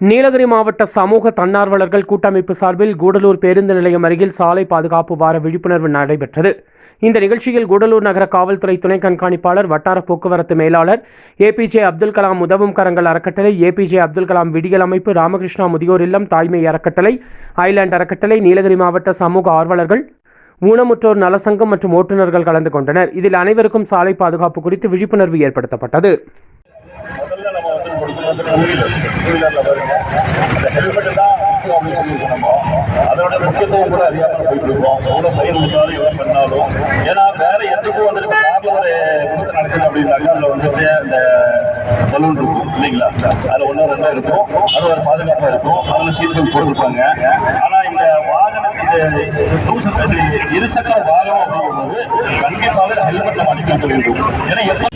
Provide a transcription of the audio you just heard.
நீலகிரி மாவட்ட சமூக தன்னார்வலர்கள் கூட்டமைப்பு சார்பில் கூடலூர் பேருந்து நிலையம் அருகில் சாலை பாதுகாப்பு வார விழிப்புணர்வு நடைபெற்றது. இந்த நிகழ்ச்சியில் கூடலூர் நகர காவல்துறை துணை கண்காணிப்பாளர் வட்டார போக்குவரத்து மேலாளர் ஏபிஜே அப்துல் கலாம் உதவும் கரங்கள் அறக்கட்டளை ஏபிஜே அப்துல் கலாம் விடியல் அமைப்பு ராமகிருஷ்ணா முதியோர் இல்லம் தாய்மை அறக்கட்டளை ஐலாண்ட் அறக்கட்டளை நீலகிரி மாவட்ட சமூக ஆர்வலர்கள் ஊனமுற்றோர் நலசங்கம் மற்றும் ஓட்டுநர்கள் கலந்து கொண்டனர். இதில் அனைவருக்கும் சாலை பாதுகாப்பு குறித்து விழிப்புணர்வு ஏற்படுத்தப்பட்டது. நம்ம வந்து கொடுக்கணும் டூ வீலரில் பாருங்க. அந்த ஹெல்மெட் தான் அப்படின்னு சொல்லியிருக்கோம் நம்ம. அதோட முக்கியத்துவம் கூட அறியாமல் போயிட்டு இருக்கோம். எவ்வளோ பயிர் விட்டாலும் எவ்வளோ பண்ணாலும். ஏன்னா வேற எதுக்கும் வந்துட்டு இப்போ காரில் ஒரு விபத்து நடக்குது அப்படின்னாக்கா அதில் வந்துட்டு அந்த பலூன் இருக்கும் இல்லைங்களா? அதில் ஒன்றோ ரெண்டோ இருக்கும். அது ஒரு பாதுகாப்பாக இருக்கும். அதில் சீட்டுகள் போட்டிருப்பாங்க. ஆனால் இந்த வாகனத்துக்கு இருசக்கர வாகனம் அப்படிங்கும்போது கண்டிப்பாக ஹெல்மெட்டை மாட்டிக்க வேண்டும் ஏன்னா எப்போ